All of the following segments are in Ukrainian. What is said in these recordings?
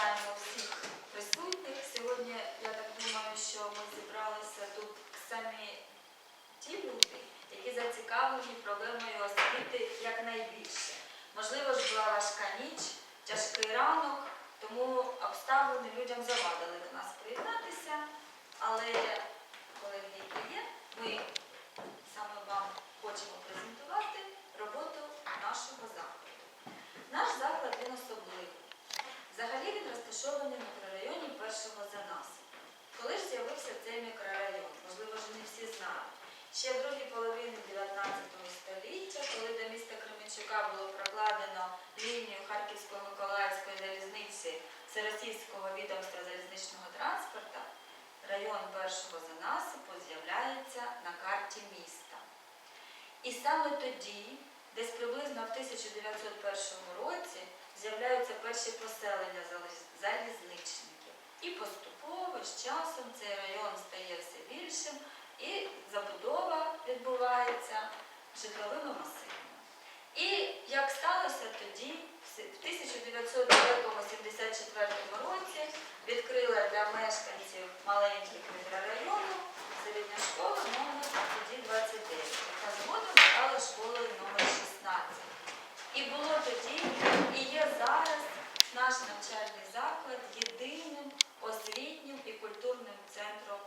Вітаємо всіх присутніх. Сьогодні я так думаю, що ми зібралися тут самі ті люди, які зацікавлені проблемою освіти якнайбільше. Можливо ж була важка ніч, тяжкий ранок, тому обставини людям завадили до нас приєднатися. Але колеги, які є, ми саме вам хочемо презентувати роботу нашого закладу. Наш заклад він особливий. Взагалі він розташований в мікрорайоні першого за нас. Коли ж з'явився цей мікрорайон? Можливо, ж не всі знають. Ще в другій половині 19 століття, коли до міста Кременчука було прокладено лінію Харківсько-Миколаївської залізниці Всеросійського відомства залізничного транспорту, район першого занасипу з'являється на карті міста. І саме тоді, десь приблизно в 1901 році, з'являються перші поселення залізничники. І поступово з часом цей район стає все більшим і забудова відбувається житловими масивами. І як сталося тоді, в 1974 році відкрила для мешканців маленьких мікрорайону середня школа номер тоді 29, яка згодом стала школою номер 16. І було тоді, і є зараз наш навчальний заклад єдиним освітнім і культурним центром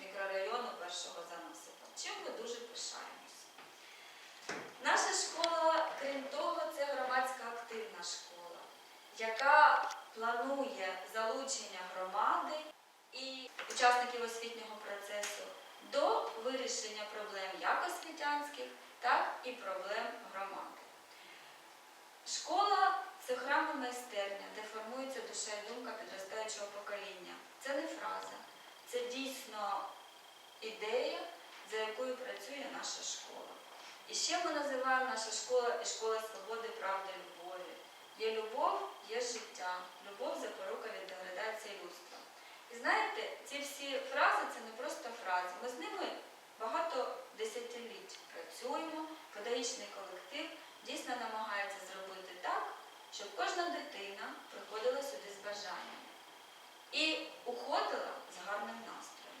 мікрорайону першого заносипа. Чим ми дуже пишаємося. Наша школа, крім того, це громадська активна школа, яка планує залучення громади і учасників освітнього процесу до вирішення проблем як освітянських, так і проблем громади. Школа це храм майстерня, де формується душа і думка підростаючого покоління. Це не фраза, це дійсно ідея, за якою працює наша школа. І ще ми називаємо наша школа і школа свободи, правди, любові. Є любов, є життя, любов запорука від деградації людства. І знаєте, ці всі фрази це не просто фрази. Ми з ними багато десятиліть працюємо. Педагогічний колектив дійсно намагається зробити так, щоб кожна дитина приходила сюди з бажанням і уходила з гарним настроєм.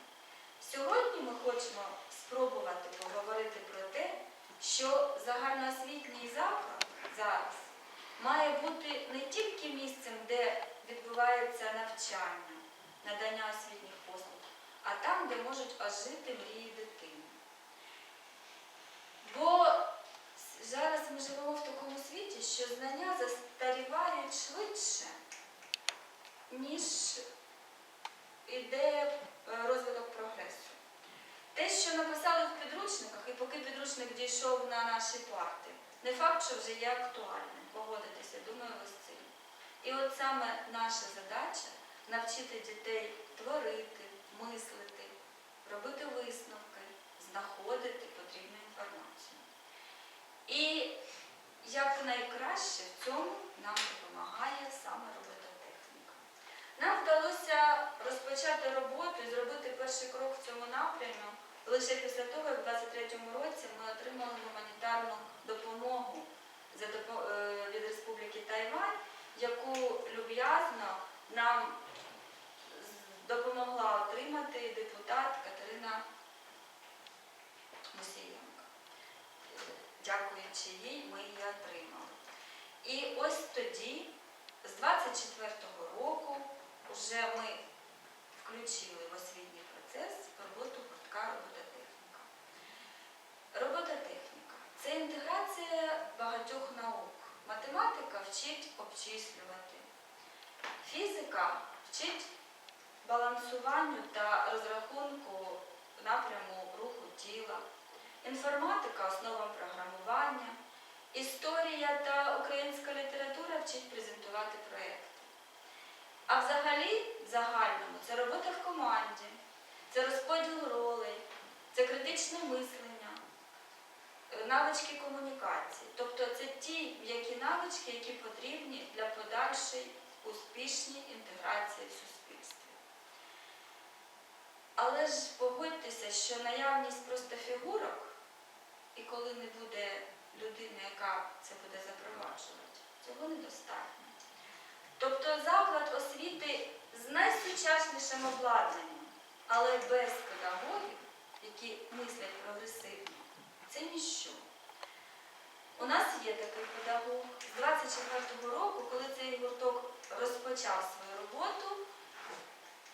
Сьогодні ми хочемо спробувати поговорити про те, що загальноосвітній заклад зараз має бути не тільки місцем, де відбувається навчання, надання освітніх послуг, а там, де можуть ожити мрії дитини. Бо с- зараз ми живемо в такому світі, що знання застарівають швидше, ніж іде е, розвиток прогресу. Те, що написали в підручниках, і поки підручник дійшов на наші парти, не факт, що вже є актуальним. Погодитися, думаю, ви з цим. І от саме наша задача навчити дітей творити, мислити, як найкраще в цьому нам допомагає саме робототехніка. Нам вдалося розпочати роботу і зробити перший крок в цьому напрямі лише після того, як в 23-му році ми отримали гуманітарну допомогу е, від Республіки Тайвань, яку люб'язно нам допомогла отримати депутат Катерина Мусієнко. Дякуючи їй, ми її отримали. І ось тоді, з 24-го року, вже ми включили в освітній процес роботу гуртка робототехніка. Робототехніка це інтеграція багатьох наук. Математика вчить обчислювати, фізика вчить балансуванню та розрахунку напряму руху тіла, інформатика основам програмування, історія та українська література вчить презентувати проєкти. А взагалі, в загальному, це робота в команді, це розподіл ролей, це критичне мислення, е, навички комунікації. Тобто це ті м'які навички, які потрібні для подальшої успішній інтеграції в суспільстві. Але ж погодьтеся, що наявність просто фігурок, коли не буде людини, яка це буде запроваджувати, цього недостатньо. Тобто заклад освіти з найсучаснішим обладнанням, але без педагогів, які мислять прогресивно, це ніщо. У нас є такий педагог. З 24-го року, коли цей гурток розпочав свою роботу,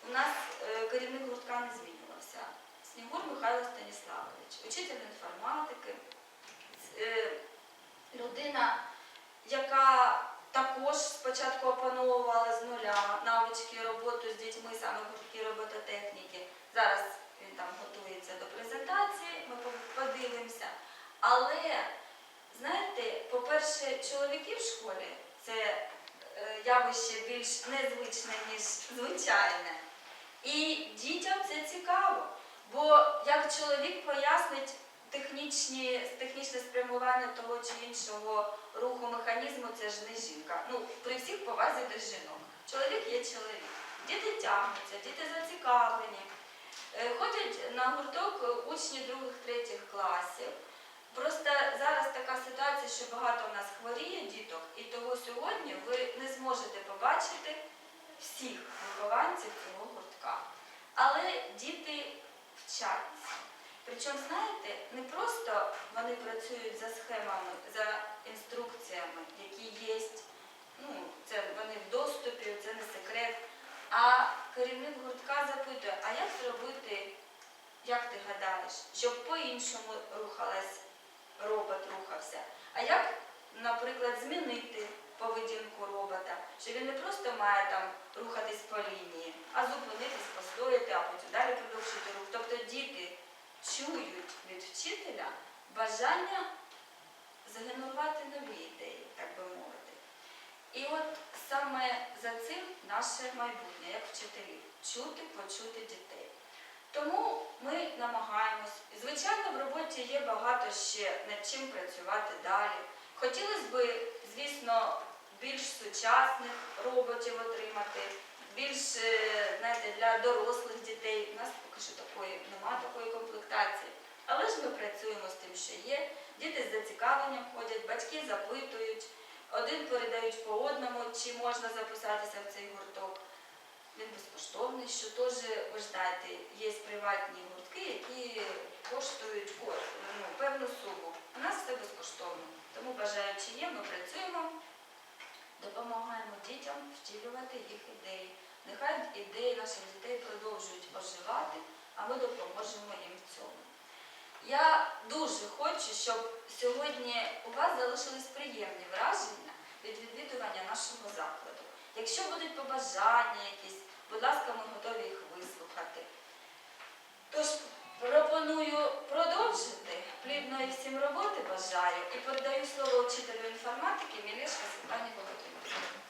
у нас е, керівник гуртка не змінювався. Снігур Михайло Станіславович, учитель інформатики, людина, яка також спочатку опановувала з нуля навички роботи з дітьми, саме гуртки робототехніки. Зараз він там готується до презентації, ми подивимося. Але, знаєте, по-перше, чоловіки в школі це е, явище більш незвичне, ніж звичайне. І дітям це цікаво. Бо як чоловік пояснить технічні, технічне спрямування того чи іншого руху механізму, це ж не жінка. Ну, при всіх повазі до жінок. Чоловік є чоловік. Діти тягнуться, діти зацікавлені. Е, Ходять на гурток учні других, третіх класів. Просто зараз така ситуація, що багато в нас хворіє діток, і того сьогодні ви не зможете побачити всіх вихованців цього гуртка. Але діти вчаться. Причому, знаєте, не просто вони працюють за схемами, за інструкціями, які є, ну, це вони в доступі, це не секрет. А керівник гуртка запитує, а як зробити, як ти гадаєш, щоб по-іншому рухалась, робот рухався? А як, наприклад, змінити поведінку робота, що він не просто має там рухатись по лінії, а зупинитись, постояти, а потім далі продовжити рух. Тобто діти чують від вчителя бажання згенерувати нові ідеї, так би мовити. І от саме за цим наше майбутнє, як вчителів, чути, почути дітей. Тому ми намагаємось. Звичайно, в роботі є багато ще над чим працювати далі. Хотілося б, звісно, сучасних роботів отримати, більш е, знаєте, для дорослих дітей. У нас поки що такої немає такої комплектації. Але ж ми працюємо з тим, що є. Діти з зацікавленням ходять, батьки запитують, один передають по одному, чи можна записатися в цей гурток. Він безкоштовний, що теж, ви є приватні гуртки, які коштують ну, певну суму. У нас все безкоштовно. Тому бажаючи є, ми працюємо, допомагаємо дітям втілювати їх ідеї. Нехай ідеї наших дітей продовжують оживати, а ми допоможемо їм в цьому. Я дуже хочу, щоб сьогодні у вас залишились приємні враження від відвідування нашого закладу. Якщо будуть побажання якісь, будь ласка, ми готові їх вислухати. Тож пропоную продовжити. Плідної всім роботи бажаю і передаю слово учителю інформатики Мілешка Світлані Володимирівні.